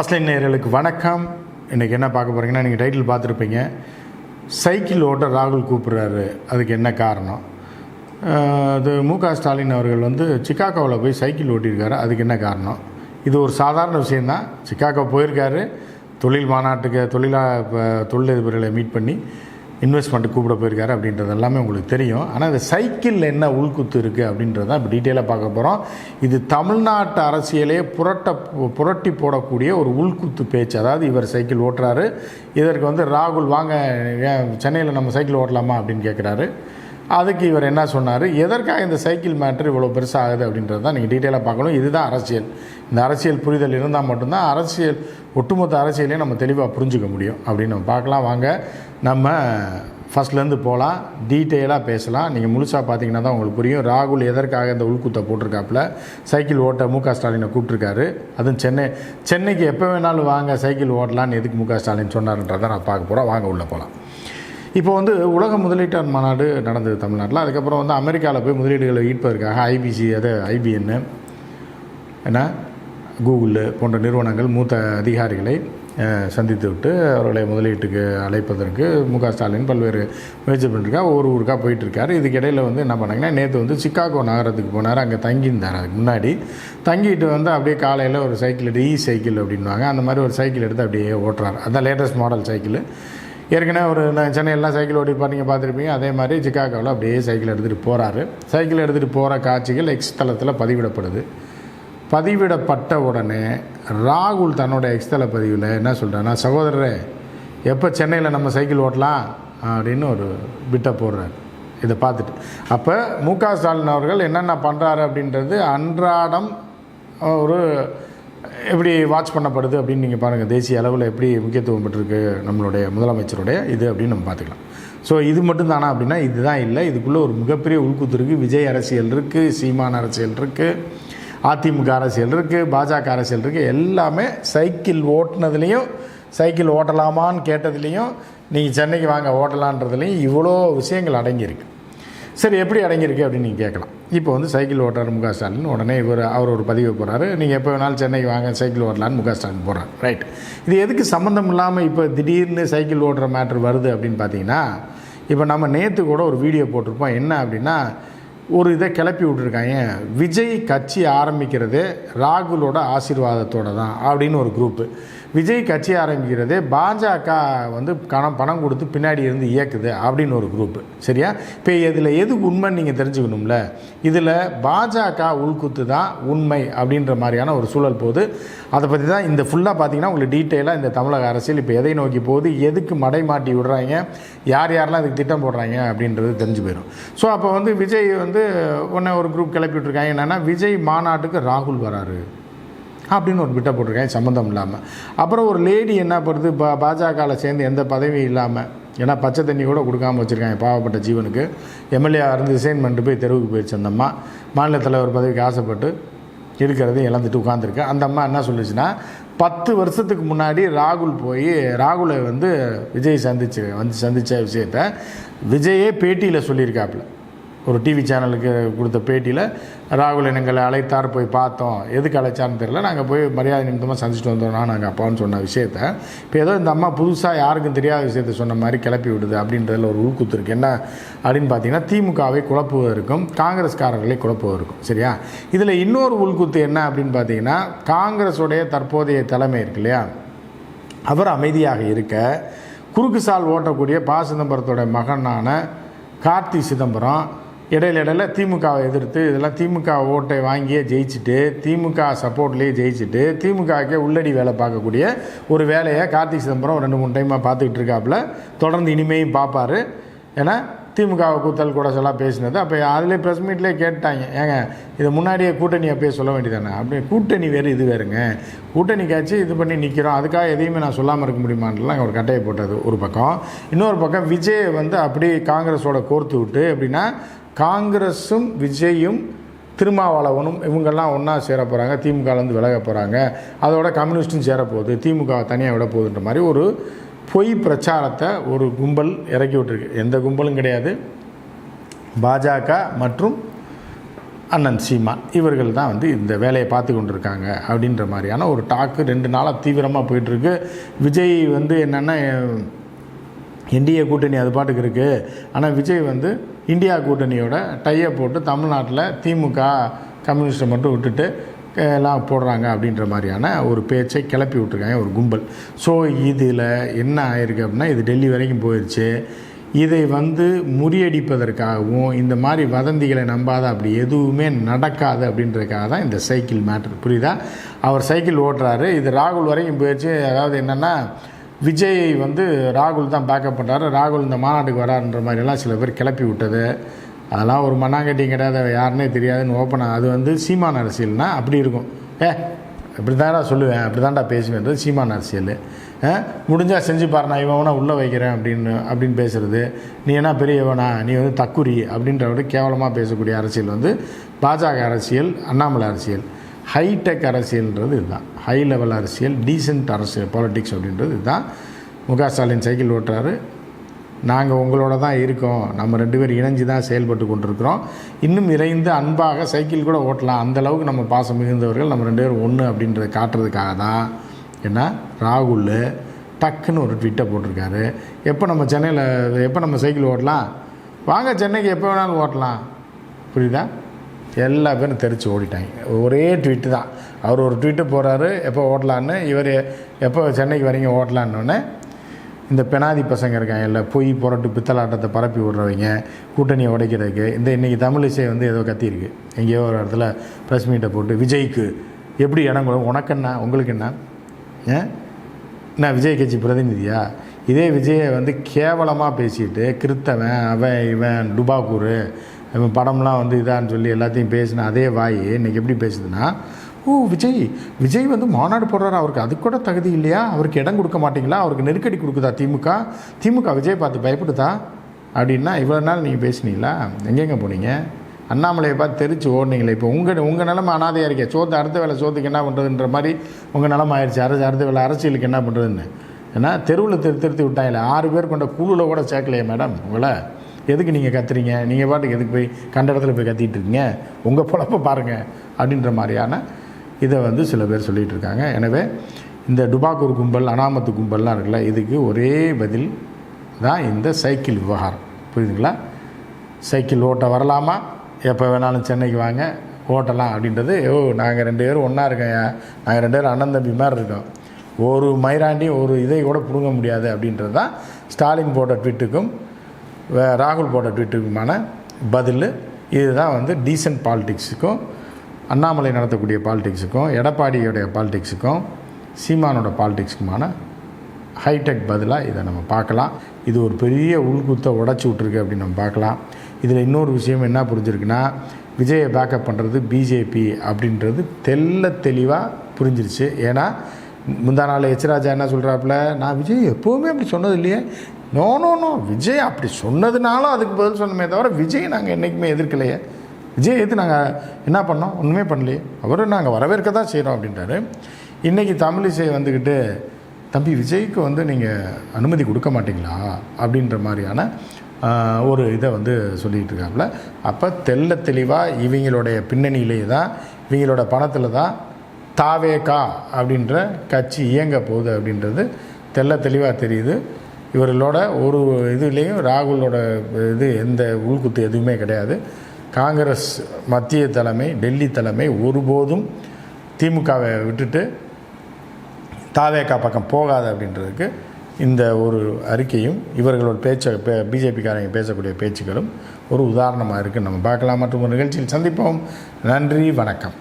First line நேர்களுக்கு வணக்கம். இன்றைக்கி என்ன பார்க்க போகிறீங்கன்னா நீங்கள் டைட்டில் பார்த்துருப்பீங்க. சைக்கிள் ஓட்ட ராகுல் கூப்பிட்றாரு. அதுக்கு என்ன காரணம்? அது மு க ஸ்டாலின் அவர்கள் வந்து சிக்காகோவில் போய் சைக்கிள் ஓட்டியிருக்காரு. அதுக்கு என்ன காரணம்? இது ஒரு சாதாரண விஷயந்தான் சிக்காகோ போயிருக்காரு. தொழில் மாநாட்டுக்கு தொழிலா தொழிலதிபர்களை மீட் பண்ணி இன்வெஸ்ட்மெண்ட்டு கூப்பிட போயிருக்காரு அப்படின்றது எல்லாமே உங்களுக்கு தெரியும். ஆனால் இந்த சைக்கிளில் என்ன உள்குத்து இருக்குது அப்படின்றத இப்போ டீட்டெயிலாக பார்க்க போகிறோம் இது தமிழ்நாட்டு அரசியலே புரட்ட புரட்டி போடக்கூடிய ஒரு உள்குத்து பேச்சு. அதாவது இவர் சைக்கிள் ஓட்டுறாரு. இதற்கு வந்து ராகுல் வாங்க ஏன் சென்னையில் நம்ம சைக்கிள் ஓட்டலாமா அப்படின்னு கேட்குறாரு அதுக்கு இவர் என்ன சொன்னார்? எதற்காக இந்த சைக்கிள் மேட்ரு இவ்வளோ பெருசாக ஆகுது அப்படின்றது தான் நீங்கள் டீட்டெயிலாக பார்க்கணும். இதுதான் அரசியல். இந்த அரசியல் புரிதல் இருந்தால் மட்டும்தான் அரசியல் ஒட்டுமொத்த அரசியலையும் நம்ம தெளிவாக புரிஞ்சுக்க முடியும். அப்படின்னு நம்ம பார்க்கலாம். வாங்க நம்ம ஃபஸ்ட்லேருந்து போகலாம் டீட்டெயிலாக பேசலாம். நீங்கள் முழுசாக பார்த்தீங்கன்னா தான் உங்களுக்கு புரியும். ராகுல் எதற்காக இந்த உள்குத்தை போட்டிருக்காப்புல? சைக்கிள் ஓட்ட மு க ஸ்டாலினை கூப்பிட்ருக்காரு அதுவும் சென்னை சென்னைக்கு எப்போ வேணாலும் வாங்க சைக்கிள் ஓட்டலான்னு எதுக்கு மு க ஸ்டாலின் சொன்னார்ன்றதை நான் பார்க்க போகிறோம் வாங்க உள்ளே போகலாம் இப்போ வந்து உலக முதலீட்டாளர் மாநாடு நடந்தது தமிழ்நாட்டில். அதுக்கப்புறம் வந்து அமெரிக்காவில் போய் முதலீடுகளை ஈர்ப்பதற்காக ஐபிசி அது ஐபிஎன்னு என்ன? கூகுள் போன்ற நிறுவனங்கள் மூத்த அதிகாரிகளை சந்தித்து விட்டு அவர்களை முதலீட்டுக்கு அழைப்பதற்கு மு க ஸ்டாலின் பல்வேறு முயற்சி பண்ணிருக்கா ஒவ்வொரு ஊருக்காக போயிட்டுருக்காரு. இதுக்கு இடையில் வந்து என்ன பண்ணாங்கன்னா நேற்று வந்து சிக்காகோ நகரத்துக்கு போனார். அங்கே தங்கியிருந்தார். அதுக்கு முன்னாடி தங்கிட்டு வந்து அப்படியே காலையில் ஒரு சைக்கிள் எடுத்து இ சைக்கிள் அப்படின்வாங்க அந்த மாதிரி ஒரு சைக்கிள் எடுத்து அப்படியே ஓட்டுறாரு. அதான் லேட்டஸ்ட் மாடல் சைக்கிள். ஏற்கனவே ஒரு நான் சென்னையெல்லாம் சைக்கிள் ஓட்டிருப்பா நீங்கள் பார்த்துருப்பீங்க. அதே மாதிரி சிக்காகோவில் அப்படியே சைக்கிள் எடுத்துகிட்டு போகிறாரு சைக்கிள் எடுத்துகிட்டு போகிற காட்சிகள் எக்ஸ் தளத்தில் பதிவிடப்படுது. பதிவிடப்பட்ட உடனே ராகுல் தன்னோட எக்ஸ்தல பதிவில் என்ன சொல்கிறாருன்னா சகோதரரே எப்போ சென்னையில் நம்ம சைக்கிள் ஓட்டலாம்? அப்படின்னு ஒரு பிட்டை போடுறாரு. இதை பார்த்துட்டு. அப்போ மு க ஸ்டாலின் அவர்கள் என்னென்ன பண்ணுறாரு அப்படின்றது அன்றாடம் ஒரு எப்படி வாட்ச் பண்ணப்படுது அப்படின்னு நீங்கள் பாருங்கள் தேசிய அளவில் எப்படி முக்கியத்துவம் பெற்றிருக்கு நம்மளுடைய முதலமைச்சருடைய இது அப்படின்னு நம்ம பார்த்துக்கலாம். ஸோ இது மட்டும் தானா அப்படின்னா இதுதான் இல்லை. இதுக்குள்ளே ஒரு மிகப்பெரிய உள்குத்து இருக்குது விஜய் அரசியல் இருக்குது சீமான் அரசியல் இருக்குது அதிமுக அரசியல் இருக்குது பாஜக அரசியல் இருக்குது எல்லாமே சைக்கிள் ஓட்டினதுலேயும் சைக்கிள் ஓட்டலாமான்னு கேட்டதுலேயும் நீங்கள் சென்னைக்கு வாங்க ஓட்டலான்றதுலேயும் இவ்வளோ விஷயங்கள் அடங்கியிருக்கு. சரி எப்படி அடங்கியிருக்கு அப்படின்னு நீங்கள் கேட்கலாம். இப்போ வந்து சைக்கிள் ஓட்டுறாரு முக ஸ்டாலின் உடனே இவர் அவர் ஒரு பதிவு போகிறாரு நீங்கள் எப்போ வேணாலும் சென்னைக்கு வாங்க சைக்கிள் ஓட்டலான்னு முக ஸ்டாலின் போகிறார் ரைட் இது எதுக்கு சம்மந்தம் இல்லாமல் இப்போ திடீர்னு சைக்கிள் ஓட்டுற மேட்ரு வருது அப்படின்னு பார்த்தீங்கன்னா இப்போ நம்ம நேற்று கூட ஒரு வீடியோ போட்டிருப்போம். என்ன அப்படின்னா ஒரு இதை கிளப்பி விட்ருக்காங்க விஜய் கட்சி ஆரம்பிக்கிறது ராகுலோட ஆசீர்வாதத்தோட தான் அப்படின்னு ஒரு குரூப்பு விஜய் கட்சி ஆரம்பிக்கிறது பாஜக வந்து கணம் பணம் கொடுத்து பின்னாடி இருந்து இயக்குது அப்படின்னு ஒரு குரூப்பு சரியா? இப்போ இதில் எது உண்மைன்னு நீங்கள் தெரிஞ்சுக்கணும்ல? இதில் பாஜக உள்குத்து தான் உண்மை அப்படின்ற மாதிரியான ஒரு சூழல் போகுது. அதை பற்றி தான் இந்த ஃபுல்லாக பார்த்தீங்கன்னா உங்களுக்கு டீட்டெயிலாக இந்த தமிழக அரசியல் இப்போ எதை நோக்கி போகுது எதுக்கு மடை மாட்டி விடுறாங்க யார் யாரெல்லாம் அதுக்கு திட்டம் போடுறாங்க அப்படின்றது தெரிஞ்சு போயிடும் ஸோ அப்போ வந்து விஜய் வந்து ஒன்று ஒரு குரூப் கிளப்பிட்டுருக்காங்க என்னென்னா விஜய் மாநாட்டுக்கு ராகுல் வராரு. அப்படின்னு ஒரு பிட்டை போட்டிருக்கேன். சம்மந்தம் இல்லாமல் அப்புறம் ஒரு லேடி என்ன பண்ணுறது பா பாஜகவில் சேர்ந்து எந்த பதவியும் இல்லாமல் ஏன்னா பச்சை தண்ணி கூட கொடுக்காம வச்சுருக்காங்க பாவப்பட்ட ஜீவனுக்கு. எம்எல்ஏ இருந்து ரிசைன் பண்ணிட்டு போய் தெருவுக்கு போயிடுச்சு அந்த அம்மா. மாநில தலைவர் பதவிக்கு ஆசைப்பட்டு இருக்கிறதையும் இழந்துட்டு உட்காந்துருக்கு அந்த அம்மா என்ன சொல்லுச்சுன்னா பத்து வருஷத்துக்கு முன்னாடி ராகுல் போய் ராகுலை வந்து விஜய் சந்திச்சு வந்து சந்தித்த விஷயத்த விஜயே பேட்டியில் சொல்லியிருக்காப்புல. ஒரு டிவி சேனலுக்கு கொடுத்த பேட்டியில் ராகுல் எங்களை அழைத்தார் போய் பார்த்தோம். எதுக்கு அழைச்சார்னு தெரில நாங்கள் போய் மரியாதை நிமித்தமாக சந்திச்சுட்டு வந்தோம்னா நாங்கள் அப்பான்னு சொன்ன விஷயத்த. இப்போ ஏதோ இந்த அம்மா புதுசாக யாருக்கும் தெரியாத விஷயத்த சொன்ன மாதிரி கிளப்பி விடுது அப்படின்றதில் ஒரு உள்குத்து இருக்குது என்ன அப்படின்னு பார்த்தீங்கன்னா திமுகவை குழப்புவதற்கும் காங்கிரஸ்காரர்களை குழப்புவதற்கும். சரியா? இதில் இன்னொரு உள்குத்து என்ன அப்படின்னு பார்த்தீங்கன்னா காங்கிரஸுடைய தற்போதைய தலைமை இருக்கு இல்லையா? அவர் அமைதியாக இருக்க குறுக்கு சால் ஓட்டக்கூடிய ப சிதம்பரத்தோட மகனான கார்த்தி சிதம்பரம் இடையில இடையில திமுகவை எதிர்த்து இதெல்லாம் திமுக ஓட்டை வாங்கியே ஜெயிச்சுட்டு திமுக சப்போர்ட்லேயே ஜெயிச்சுட்டு திமுகவுக்கே உள்ளடி வேலை பார்க்கக்கூடிய ஒரு வேலையை கார்த்திக் சிதம்பரம் ரெண்டு மூணு டைமாக பார்த்துக்கிட்டு இருக்காப்புல. தொடர்ந்து இனிமேயும் பார்ப்பாரு. ஏன்னா திமுகவை கூத்தல் கூட சொல்ல பேசினது. அப்போ அதிலே ப்ரெஸ் மீட்லேயே கேட்டாங்க. ஏங்க இதை முன்னாடியே கூட்டணி அப்பயே சொல்ல வேண்டியதானே அப்படி கூட்டணி வேறு இது வேறுங்க. கூட்டணி காய்ச்சி இது பண்ணி நிற்கிறோம் அதுக்காக எதையுமே நான் சொல்லாமல் இருக்க முடியுமான்லாம் ஒரு கட்டையை போட்டது ஒரு பக்கம். இன்னொரு பக்கம் விஜய் வந்து அப்படியே காங்கிரஸோட கோர்த்து விட்டு எப்படின்னா காங்கிரஸும் விஜயும் திருமாவளவனும் இவங்கெல்லாம் ஒன்றா சேர போகிறாங்க திமுகலேருந்து விலக போகிறாங்க அதோட கம்யூனிஸ்ட்டும் சேரப்போகுது. திமுக தனியாக விட போகுதுன்ற மாதிரி ஒரு பொய் பிரச்சாரத்தை ஒரு கும்பல் இறக்கி விட்டுருக்கு. எந்த கும்பலும் கிடையாது. பாஜக மற்றும் அண்ணன் சீமான் இவர்கள் தான் வந்து இந்த வேலையை பார்த்து கொண்டிருக்காங்க அப்படின்ற மாதிரியான ஒரு டாக்கு ரெண்டு நாளாக தீவிரமாக போயிட்டுருக்கு விஜய் வந்து என்னென்னா என்டிஏ கூட்டணி அது பாட்டுக்கு இருக்குது ஆனால் விஜய் வந்து இந்தியா கூட்டணியோட டையை போட்டு தமிழ்நாட்டில் திமுக கம்யூனிஸ்ட்டை மட்டும் விட்டுட்டு எல்லாம் போடுறாங்க அப்படின்ற மாதிரியான ஒரு பேச்சை கிளப்பி விட்ருக்காங்க ஒரு கும்பல். ஸோ இதில் என்ன ஆயிருக்கு அப்படின்னா இது டெல்லி வரைக்கும் போயிடுச்சு இதை வந்து முறியடிப்பதற்காகவும் இந்த மாதிரி வதந்திகளை நம்பாத அப்படி எதுவுமே நடக்காது அப்படின்றதுக்காக தான் இந்த சைக்கிள் மேட்ரு. புரியுதா? அவர் சைக்கிள் ஓட்டுறாரு. இது ராகுல் வரைக்கும் போயிடுச்சு அதாவது என்னென்னா விஜய் வந்து ராகுல் தான் பேக்கப் பண்ணுறாரு ராகுல் இந்த மாநாட்டுக்கு வராருன்ற மாதிரிலாம் சில பேர் கிளப்பி விட்டது. அதெல்லாம் ஒரு மண்ணாங்கட்டியும் கிடையாது. யாருன்னே தெரியாதுன்னு ஓப்பனாக அது வந்து சீமான் அரசியல்னா அப்படி இருக்கும். ஏ இப்படி தான்டா சொல்லுவேன். அப்படி தான்டா பேசுவேன்றது சீமான அரசியல். முடிஞ்சால் செஞ்சு பாரு நான் இவனா உள்ளே வைக்கிறேன் அப்படின்னு அப்படின்னு பேசுகிறது நீ என்ன பெரியவனா? நீ வந்து தக்குரி அப்படின்ற விட கேவலமாக பேசக்கூடிய அரசியல் வந்து பாஜக அரசியல் அண்ணாமலை அரசியல். ஹைடெக் அரசியல்ன்றது இதுதான். ஹை லெவல் அரசியல் டீசென்ட் அரசியல் பாலிடிக்ஸ் அப்படின்றது இதுதான். முக ஸ்டாலின் சைக்கிள் ஓட்டுறாரு. நாங்கள் உங்களோட தான் இருக்கோம். நம்ம ரெண்டு பேரும் இணைஞ்சு தான் செயல்பட்டு கொண்டிருக்கிறோம். இன்னும் இறைந்து அன்பாக சைக்கிள் கூட ஓட்டலாம். அந்தளவுக்கு நம்ம பாசம் மிகுந்தவர்கள் நம்ம ரெண்டு பேரும் ஒன்று அப்படின்றத காட்டுறதுக்காக தான். என்ன ராகுல் டக்குன்னு ஒரு ட்விட்டை போட்டிருக்காரு. எப்போ நம்ம சென்னையில் எப்போ நம்ம சைக்கிள் ஓட்டலாம்? வாங்க சென்னைக்கு எப்போ வேணாலும் ஓட்டலாம். புரியுதா? எல்லா பேரும் தெரிச்சு ஓடிட்டாங்க. ஒரே ட்வீட்டு தான். அவர் ஒரு ட்வீட்டு போகிறாரு எப்போ ஓட்டலான்னு இவர் எப்போ சென்னைக்கு வரீங்க ஓட்டலான்னொன்னே இந்த பெனாதி பசங்க இருக்காங்க இல்லை பொய் புரட்டு பித்தலாட்டத்தை பரப்பி விடுறவங்க கூட்டணியை உடைக்கிறதுக்கு இந்த இன்றைக்கி தமிழிசை வந்து ஏதோ கத்தியிருக்கு. எங்கேயோ ஒரு இடத்துல ப்ரெஸ் மீட்டை போட்டு விஜய்க்கு எப்படி இடம் கொடுக்கும் உனக்கு என்ன உங்களுக்கு என்ன நான் விஜய் கட்சி பிரதிநிதியா? இதே விஜயை வந்து கேவலமாக பேசிட்டு கிறித்தவன் அவன் இவன் டுபாக்கூர் இவன் படம்லாம் வந்து இதான்னு சொல்லி எல்லாத்தையும் பேசின அதே வாய் இன்னைக்கு எப்படி பேசுதுன்னா ஓ விஜய் விஜய் வந்து மாநாடு போடுறாரு? அவருக்கு அது கூட தகுதி இல்லையா? அவருக்கு இடம் கொடுக்க மாட்டீங்களா? அவருக்கு நெருக்கடி கொடுக்குதா திமுக? திமுக விஜய் பார்த்து பயப்படுதா? அப்படின்னா இவ்வளோ நாள் நீங்கள் பேசுனீங்களா? எங்கெங்கே போனீங்க? அண்ணாமலையை பார்த்து தெரிச்சு ஓடுனீங்களே இப்போ உங்கள் உங்கள் நிலமை அனாதையாக இருக்கே. சோத்து அடுத்த வேலை சோத்துக்கு என்ன பண்ணுறதுன்ற மாதிரி உங்கள் நிலமை ஆயிடுச்சு. அரசு அடுத்த வேலை அரசியலுக்கு என்ன பண்ணுறதுன்னு ஏன்னா தெருவில் திரு திருத்தி விட்டாங்களே. ஆறு பேர் கொண்ட குழுவில் கூட சேர்க்கலையே மேடம் உங்களை. எதுக்கு நீங்கள் கத்துறீங்க? நீங்கள் பாட்டுக்கு எதுக்கு போய் கண்ட இடத்துல போய் கத்திட்டு இருக்கீங்க? உங்கள் பொழப்ப பாருங்கள் அப்படின்ற மாதிரியான இதை வந்து சில பேர் சொல்லிகிட்டு இருக்காங்க. எனவே இந்த டுபாக்கூர் கும்பல் அனாமத்து கும்பல்லாம் இருக்குல்ல இதுக்கு ஒரே பதில் தான் இந்த சைக்கிள் விவகாரம். புரியுதுங்களா? சைக்கிள் ஓட்ட வரலாமா? எப்போ வேணாலும் சென்னைக்கு வாங்க ஓட்டலாம் அப்படின்றது ஓ நாங்கள் ரெண்டு பேரும் ஒன்றா இருக்கோம் நாங்கள் ரெண்டு பேரும் அண்ணன் தம்பி மாதிரி இருக்கோம். ஒரு மயிராண்டி ஒரு இதை கூட பிடுங்க முடியாது அப்படின்றது தான் ஸ்டாலின் போட்ட ட்விட்டுக்கும் ராகுல் போட்ட ட்வீட்டுக்குமான பதில் இதுதான் வந்து டீசன்ட் பாலிடிக்ஸுக்கும் அண்ணாமலை நடத்தக்கூடிய பாலிடிக்ஸுக்கும் எடப்பாடியோடைய பாலிடிக்ஸுக்கும் சீமானோட பாலிடிக்ஸுக்குமான ஹைடெக் பதிலாக இதை நம்ம பார்க்கலாம். இது ஒரு பெரிய உள்குத்தை உடச்சி விட்ருக்கு அப்படின்னு நம்ம பார்க்கலாம். இதில் இன்னொரு விஷயம் என்ன புரிஞ்சிருக்குன்னா விஜயை பேக்கப் பண்ணுறது பிஜேபி அப்படின்றது தெல்ல தெளிவாக புரிஞ்சிருச்சு. ஏன்னா முந்தா நாள் எச்ராஜா என்ன சொல்கிறாப்புல நான் விஜய் எப்போவுமே அப்படி சொன்னது இல்லையே. நோ நோ நோ விஜய் அப்படி சொன்னதுனாலும் அதுக்கு பதில் சொன்னமே தவிர விஜய் நாங்கள் என்றைக்குமே எதிர்க்கலையே. விஜய் எது நாங்கள் என்ன பண்ணோம்? ஒன்றுமே பண்ணலையே. அவரும் நாங்கள் வரவேற்க தான் செய்கிறோம் அப்படின்றாரு இன்றைக்கி தமிழிசை வந்துக்கிட்டு தம்பி விஜய்க்கு வந்து நீங்கள் அனுமதி கொடுக்க மாட்டீங்களா? அப்படின்ற மாதிரியான ஒரு இதை வந்து சொல்லிகிட்டு இருக்காப்புல அப்போ தெல்ல தெளிவாக இவங்களுடைய பின்னணியிலே தான் இவங்களோட பணத்தில் தான் தாவேகா அப்படின்ற கட்சி இயங்க போகுது அப்படின்றது தெல்ல தெளிவாக தெரியுது. இவர்களோட ஒரு இதுலேயும் ராகுலோட இது எந்த உள்குத்து எதுவுமே கிடையாது. காங்கிரஸ் மத்திய தலைமை டெல்லி தலைமை ஒருபோதும் திமுகவை விட்டுட்டு தாவேக்கா பக்கம் போகாது அப்படின்றதுக்கு இந்த ஒரு அறிக்கையும் இவர்களோட பேச்ச பிஜேபிக்காரங்க பேசக்கூடிய பேச்சுக்களும் ஒரு உதாரணமாக இருக்குது நம்ம பார்க்கலாம். மற்றும் ஒரு நிகழ்ச்சியில் சந்திப்போம். நன்றி வணக்கம்.